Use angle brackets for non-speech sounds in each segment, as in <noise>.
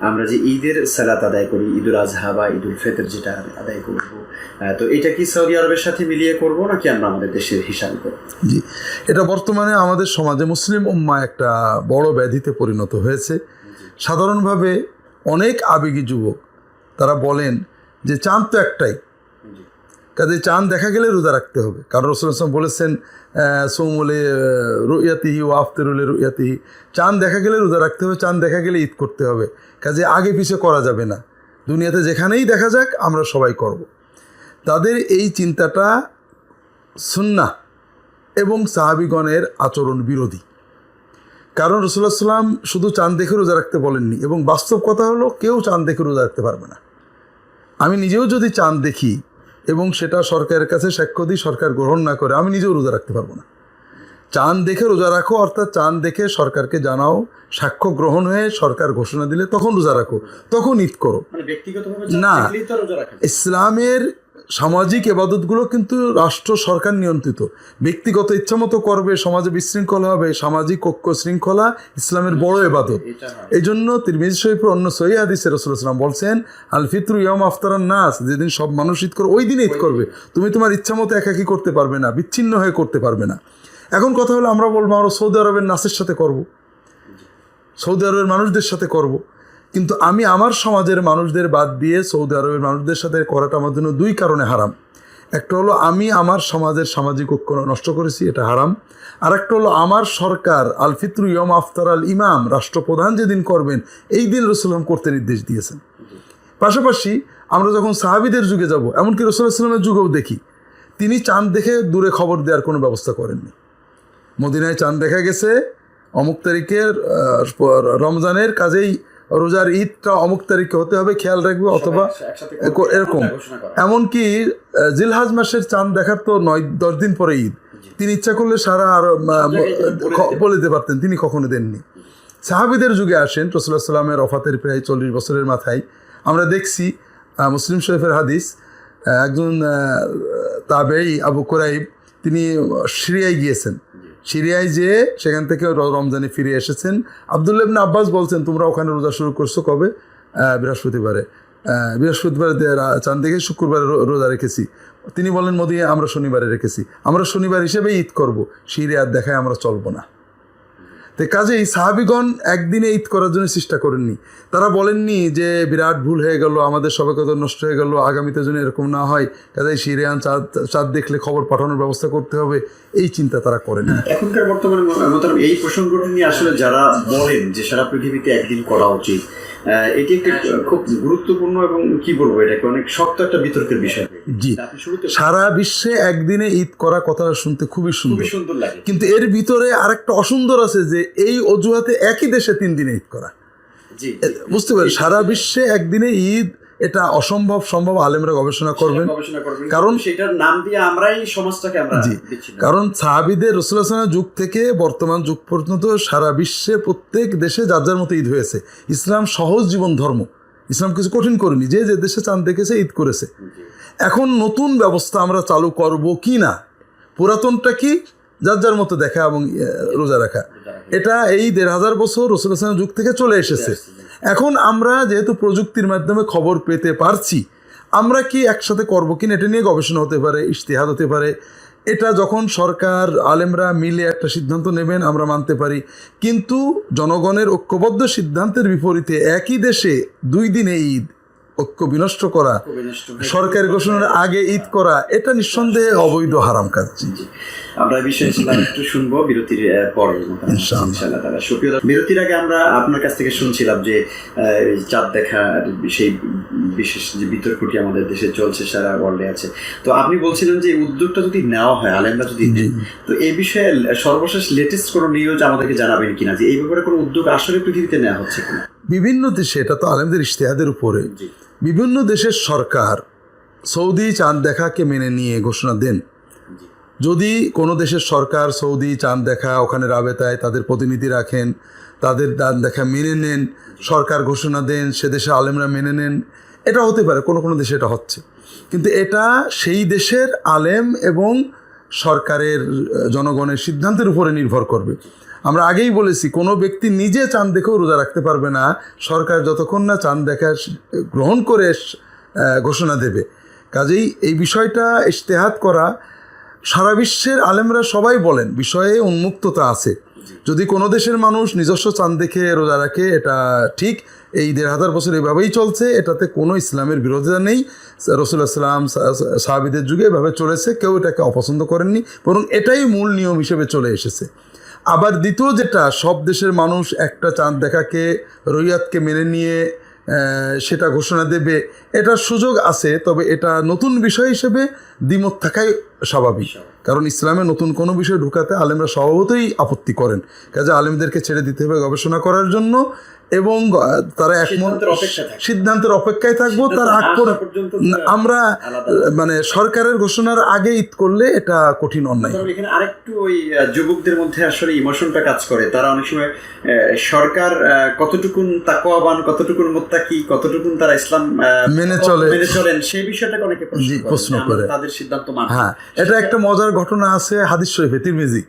আমরা যে ঈদের সালাত আদায় করি ঈদুল আজহা বা ঈদুল ফেতর যেটা আদায় করব। তো এটা কি সৌদি আরবের সাথে মিলিয়ে করব নাকি আমরা আমাদের দেশের হিসাব করব? জি। এটা বর্তমানে আমাদের সমাজে মুসলিম উম্মা একটা বড় ব্যাধিতে পরিণত হয়েছে। সাধারণভাবে অনেক আবেগী যুবক তারা বলেন যে চাঁদ তো একটাই। কাজে চাঁদ দেখা গেলে রোজা রাখতে হবে। কারণ রসুল আসলাম বলেছেন সৌমলে রুইয়াতিহি ও আফতেরুলে রুইয়াতিহি। চাঁদ দেখা গেলে রোজা রাখতে হবে, চাঁদ দেখা গেলে ঈদ করতে হবে। কাজে আগে পিছে করা যাবে না। দুনিয়াতে যেখানেই দেখা যাক, আমরা সবাই করব। তাদের এই চিন্তাটা সুন্না এবং সাহাবিগণের আচরণ বিরোধী। কারণ রসুল্লাহ সাল্লাম শুধু চাঁদ দেখে রোজা রাখতে বলেননি এবং বাস্তব কথা হলো, কেউ চাঁদ দেখে রোজা রাখতে পারবে না। আমি নিজেও যদি চাঁদ দেখি এবং সেটা সরকারের কাছে সাক্ষ্য দিই সরকার গ্রহণ না করে আমি নিজেও রোজা রাখতে পারব না চাঁদ দেখে রোজা রাখো অর্থাৎ চাঁদ দেখে সরকারকে জানাও সাক্ষ্য গ্রহণ হয়ে সরকার ঘোষণা দিলে তখন রোজা রাখো তখন ঈদ করো মানে না। ইসলামের সামাজিক এবাদতগুলো কিন্তু রাষ্ট্র সরকার নিয়ন্ত্রিত। ব্যক্তিগত ইচ্ছামতো করবে সমাজে বিশৃঙ্খলা হবে সামাজিক ঐক্য শৃঙ্খলা ইসলামের বড় এবাদত। এই জন্য তিরমিজ শরীফের অন্য সহি হাদিসের রসুলাম বলছেন আল ফিত্রু ইয়ম আফতারান নাস যেদিন সব মানুষ ঈদ করবে ওই দিনে ঈদ করবে। তুমি তোমার ইচ্ছা মতো একাকি করতে পারবে না বিচ্ছিন্ন হয়ে করতে পারবে না। এখন কথা হলো আমরা বলব আমরা সৌদি আরবের নাসের সাথে করব। সৌদি আরবের মানুষদের সাথে করব। কিন্তু আমি আমার সমাজের মানুষদের বাদ দিয়ে সৌদি আরবের মানুষদের সাথে করাটা আমার জন্য দুই কারণে হারাম। একটা হলো আমি আমার সমাজের সামাজিক ঐক্য নষ্ট করেছি, এটা হারাম। আর একটা হলো আমার সরকার আল ফিত্রু ইয়ম আফতার আল ইমাম রাষ্ট্রপ্রধান যেদিন করবেন, এই দিন রসুলাম করতে নির্দেশ দিয়েছেন। পাশাপাশি আমরা যখন সাহাবিদের যুগে যাব, এমনকি রসুল্লাহ সাল্লামের যুগেও দেখি, তিনি চাঁদ দেখে দূরে খবর দেওয়ার কোনো ব্যবস্থা করেননি। মদিনায় চাঁদ দেখা গেছে, অমুক তারিখের রমজানের কাজেই রোজার ঈদটা অমুক তারিখে হতে হবে খেয়াল রাখবে অথবা এরকম- এমনকি জিলহাজ মাসের চাঁদ দেখার তো নয় দশ দিন পরে ঈদ। তিনি ইচ্ছা করলে সারা আরও বলে দিতে পারতেন। তিনি কখনো দেননি। সাহাবিদের যুগে আসেন রসুল্লাহ সাল্লামের অফাতের প্রায় চল্লিশ বছরের মাথায়। আমরা দেখছি মুসলিম শরীফের হাদিস একজন তাবেই আবু কোরাইব তিনি সিরিয়ায় গিয়েছেন। সিরিয়ায় যেয়ে সেখান থেকে রমজানে ফিরে এসেছেন। আবদুল্লাহ আব্বাস বলছেন, তোমরা ওখানে রোজা শুরু করছ কবে? বৃহস্পতিবারে। বৃহস্পতিবার বৃহস্পতিবারে থেকে শুক্রবারে রোজা রেখেছি। তিনি বলেন মোদিয়ে আমরা শনিবারে রেখেছি। আমরা শনিবার হিসেবে ঈদ করব। সিরিয়ার দেখায় আমরা চলবো না। তো কাজেই সাহাবিগণ একদিনে ঈদ করার জন্য চেষ্টা করেননি। তারা বলেননি যে, বিরাট ভুল হয়ে গেল, আমাদের সবাইকত নষ্ট হয়ে গেল, আগামীতে যেন এরকম না হয়। কাজেই সিরিয়ান চাঁদ চাঁদ দেখলে খবর পাঠানোর ব্যবস্থা করতে হবে, এই চিন্তা তারা করেনি এখনকার বর্তমানে এই প্রসঙ্গটি নিয়ে আসলে যারা বলেন যে, সারা পৃথিবীতে একদিন করা উচিত এটি একটি খুব গুরুত্বপূর্ণ এবং কি বলব এটাকে অনেক শক্ত একটা বিতর্কের বিষয়। জি। সারা বিশ্বে একদিনে ঈদ করা কথাটা শুনতে খুবই সুন্দর। সুন্দর লাগে। কিন্তু এর ভিতরে আরেকটা অসুন্দর আছে যে এই অজুহাতে একই দেশে তিন দিনে ঈদ করা। জি। বুঝতে পারি সারা বিশ্বে একদিনে ঈদ এটা অসম্ভব সম্ভব আলেমরা গবেষণা করবেন। কারণ- সেটার নাম দিয়ে আমরাই সমাজটাকে আমরা জি। কারণ সাহাবিদের রসুলাসনের যুগ থেকে বর্তমান যুগ পর্যন্ত সারা বিশ্বে প্রত্যেক দেশে যার যার মতো ঈদ হয়েছে। ইসলাম সহজ জীবন ধর্ম। ইসলাম কিছু কঠিন করেনি। যে যে দেশে চাঁদ দেখেছে ঈদ করেছে। এখন নতুন ব্যবস্থা আমরা চালু করব কি না? পুরাতনটা কি? যার যার মতো দেখা এবং রোজা রাখা। এটা এই দেড় হাজার বছর রসুল হাসানের যুগ থেকে চলে এসেছে। এখন আমরা যেহেতু প্রযুক্তির মাধ্যমে খবর পেতে পারছি, আমরা কি একসাথে করব কিনা এটা নিয়ে গবেষণা হতে পারে, ইশতেহাদ হতে পারে। এটা যখন সরকার, আলেমরা মিলে একটা সিদ্ধান্ত নেবেন, আমরা মানতে পারি। কিন্তু জনগণের ঐক্যবদ্ধ সিদ্ধান্তের বিপরীতে একই দেশে দুই দিনে ঈদ ঐক্য বিনষ্ট করা সরকারি ঘোষণার আগে ঈদ করা এটা নিঃসন্দেহে অবৈধ হারাম কাজ। আমরা বিষয়ে <coughs> ইসলাম একটু শুনব বিরতির পরে বিরতির আগে আমরা আপনার কাছ থেকে শুনছিলাম যে চাঁদ দেখা সেই বিশেষ যে বিতর্কটি আমাদের দেশে চলছে সারা ওয়ার্ল্ডে আছে। তো আপনি বলছিলেন যে উদ্যোগটা যদি নেওয়া হয় আলেমরা যদি তো এই বিষয়ে সর্বশেষ লেটেস্ট কোনো নিউজ আমাদেরকে জানাবেন কিনা? যে এই ব্যাপারে কোনো উদ্যোগ আসলে পৃথিবীতে নেওয়া হচ্ছে কিনা? বিভিন্ন দেশে এটা তো আলেমদের ইশতেহাদের উপরে বিভিন্ন দেশের সরকার সৌদি চাঁদ দেখাকে মেনে নিয়ে ঘোষণা দেন। যদি কোনো দেশের সরকার সৌদি চাঁদ দেখা ওখানে রাবেতায় তাদের প্রতিনিধি রাখেন তাদের চাঁদ দেখা মেনে নেন সরকার ঘোষণা দেন সে দেশে আলেমরা মেনে নেন এটা হতে পারে কোনো কোনো দেশে এটা হচ্ছে। কিন্তু এটা সেই দেশের আলেম এবং সরকারের জনগণের সিদ্ধান্তের উপরে নির্ভর করবে। আমরা আগেই বলেছি, কোনো ব্যক্তি নিজে চাঁদ দেখেও রোজা রাখতে পারবে না। সরকার যতক্ষণ না চাঁদ দেখা গ্রহণ করে ঘোষণা দেবে। কাজেই এই বিষয়টা ইশতেহাত করা, সারা বিশ্বের আলেমরা সবাই বলেন, বিষয়ে উন্মুক্ততা আছে। যদি কোনো দেশের মানুষ নিজস্ব চাঁদ দেখে রোজা রাখে, এটা ঠিক। এই দেড় হাজার বছর এভাবেই চলছে, এটাতে কোনো ইসলামের বিরোধিতা নেই। রসুল্লাহ সাল্লাম সাহাবিদের যুগে এভাবে চলেছে, কেউ এটাকে অপছন্দ করেননি, বরং এটাই মূল নিয়ম হিসেবে চলে এসেছে। আবার দ্বিতীয় যেটা, সব দেশের মানুষ একটা চাঁদ দেখাকে রৈয়াতকে মেনে নিয়ে সেটা ঘোষণা দেবে এটার সুযোগ আছে, তবে এটা নতুন বিষয় হিসেবে দ্বিমত থাকাই স্বাভাবিক। কারণ ইসলামে নতুন কোনো বিষয় ঢুকাতে আলেমরা স্বভাবতই আপত্তি করেন। কাজে আলেমদেরকে ছেড়ে দিতে হবে গবেষণা করার জন্য এবং তারা একমত সিদ্ধান্তের অপেক্ষায় থাকবে। তার আগ পর্যন্ত আমরা মানে সরকারের ঘোষণার আগে ঈদ করলে এটা কঠিন অন্যায় এখানে আরেকটু ওই যুবকদের মধ্যে আসলে ইমোশনটা কাজ করে তারা অনেক সময় সরকার কতটুকুন তাকওয়াবান কতটুকুন মুত্তাকি কতটুকুন তারা ইসলাম মেনে চলে। মেনে চলেন সেই বিষয়টাকে অনেকে প্রশ্ন করে। তাদের সিদ্ধান্ত মানব হ্যাঁ এটা একটা মজার ঘটনা আছে হাদিস শরীফে তিরমিজি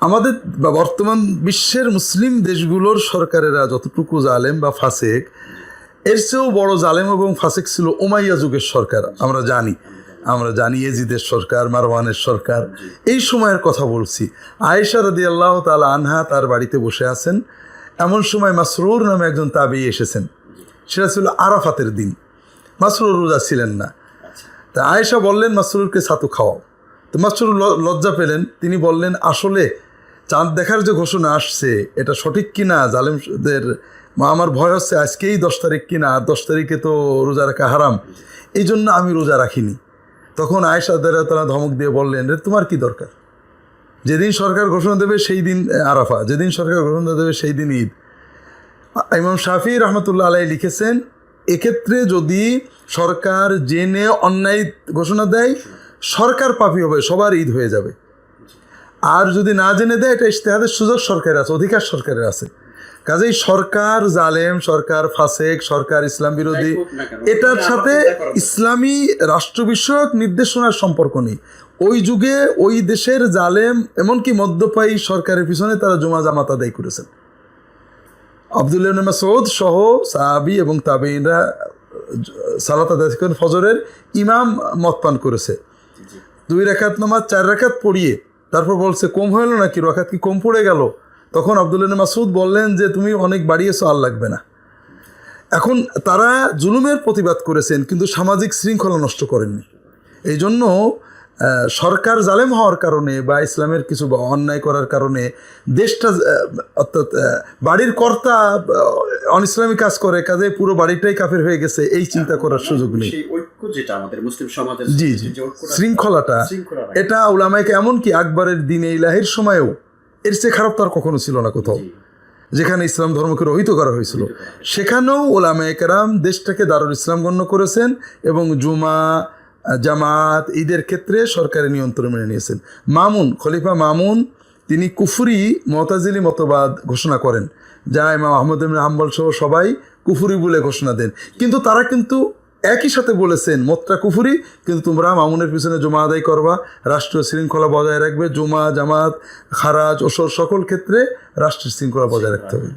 আমাদের বর্তমান বিশ্বের মুসলিম দেশগুলোর সরকারেরা যতটুকু জালেম বা ফাসেক, এর চেয়েও বড় জালেম এবং ফাসেক ছিল ওমাইয়া যুগের সরকার, আমরা জানি। আমরা জানি এজিদের সরকার, মারওয়ানের সরকার। এই সময়ের কথা বলছি। আয়েশা রাদি আল্লাহ তালা আনহা তার বাড়িতে বসে আছেন। এমন সময় মাসরুর নামে একজন তাবেই এসেছেন। সেটা ছিল আরাফাতের দিন। মাসরুর রোজা ছিলেন না। তা আয়েশা বললেন, মাসরুরকে ছাতু খাওয়াও। তো মাসরুর লজ্জা পেলেন। তিনি বললেন, আসলে চাঁদ দেখার যে ঘোষণা আসছে, এটা সঠিক কিনা? জালেমদের আমার ভয় হচ্ছে আজকেই দশ তারিখ কিনা? আর দশ তারিখে তো রোজা রাখা হারাম। এই জন্য আমি রোজা রাখিনি। তখন আয়েশা দ্বারা তারা ধমক দিয়ে বললেন, রে, তোমার কি দরকার? যেদিন সরকার ঘোষণা দেবে সেই দিন আরাফা যেদিন সরকার ঘোষণা দেবে সেই দিন ঈদ। ইমাম শাফি রহমতুল্লাহ আলাই লিখেছেন, এক্ষেত্রে যদি সরকার জেনে অন্যায় ঘোষণা দেয়, সরকার পাপি হবে, সবার ঈদ হয়ে যাবে। আর যদি না জেনে দেয় এটা ইশতেহাদের সুযোগ সরকারের আছে অধিকার সরকারের আছে। কাজেই সরকার জালেম সরকার ফাসেক সরকার ইসলাম বিরোধী এটার সাথে। ইসলামী রাষ্ট্র বিষয়ক নির্দেশনার সম্পর্ক নেই। ওই যুগে ওই দেশের জালেম এমনকি মদ্যপায়ী সরকারের পিছনে তারা জমা জামাত আদায় করেছেন। আবদুল্লাহ মাসউদ সহ সাহাবি এবং তাবেইনরা সালাত আদায় করেন ফজরের ইমাম মত পান করেছে। দুই রেখাত নামাজ চার রেখাত পড়িয়ে তারপর বলছে, কম হলো নাকি? রকাত কি কম পড়ে গেল? তখন আবদুল্লাহ মাসুদ বললেন যে, তুমি অনেক বাড়িয়েছো, আর লাগবে না। এখন তারা জুলুমের প্রতিবাদ করেছেন, কিন্তু সামাজিক শৃঙ্খলা নষ্ট করেননি। এই জন্য সরকার জালেম হওয়ার কারণে বা ইসলামের কিছু অন্যায় করার কারণে দেশটা অর্থাৎ বাড়ির কর্তা অন ইসলামী কাজ করে, কাজে পুরো বাড়িটাই কাফের হয়ে গেছে, এই চিন্তা করার সুযোগ নেই। যেটা আমাদের মুসলিম সমাজের জি জি। শৃঙ্খলাটা। এটা ওলামাইকে এমনকি আকবরের দিনে ইলাহির সময়েও এর চেয়ে খারাপ তার কখনো ছিল না কোথাও। যেখানে ইসলাম ধর্মকে রহিত করা হয়েছিল। সেখানেও ওলামায়ে কেরাম দেশটাকে দারুল ইসলাম গণ্য করেছেন এবং জুমা জামাত ঈদের ক্ষেত্রে সরকারের নিয়ন্ত্রণ মেনে নিয়েছেন। মামুন খলিফা মামুন তিনি কুফুরি মতাজিলি মতবাদ ঘোষণা করেন। যা ইমাম আহমদ হাম্বল সহ সবাই কুফুরি বলে ঘোষণা দেন। কিন্তু তারা কিন্তু একই সাথে বলেছেন মোত্রা কুফুরি, কিন্তু তোমরা মামুনের পিছনে জমা আদায় করবা। রাষ্ট্রীয় শৃঙ্খলা বজায় রাখবে, জমা, জামাত, খারাজ, ওসর সকল ক্ষেত্রে রাষ্ট্রীয় শৃঙ্খলা বজায় রাখতে হবে।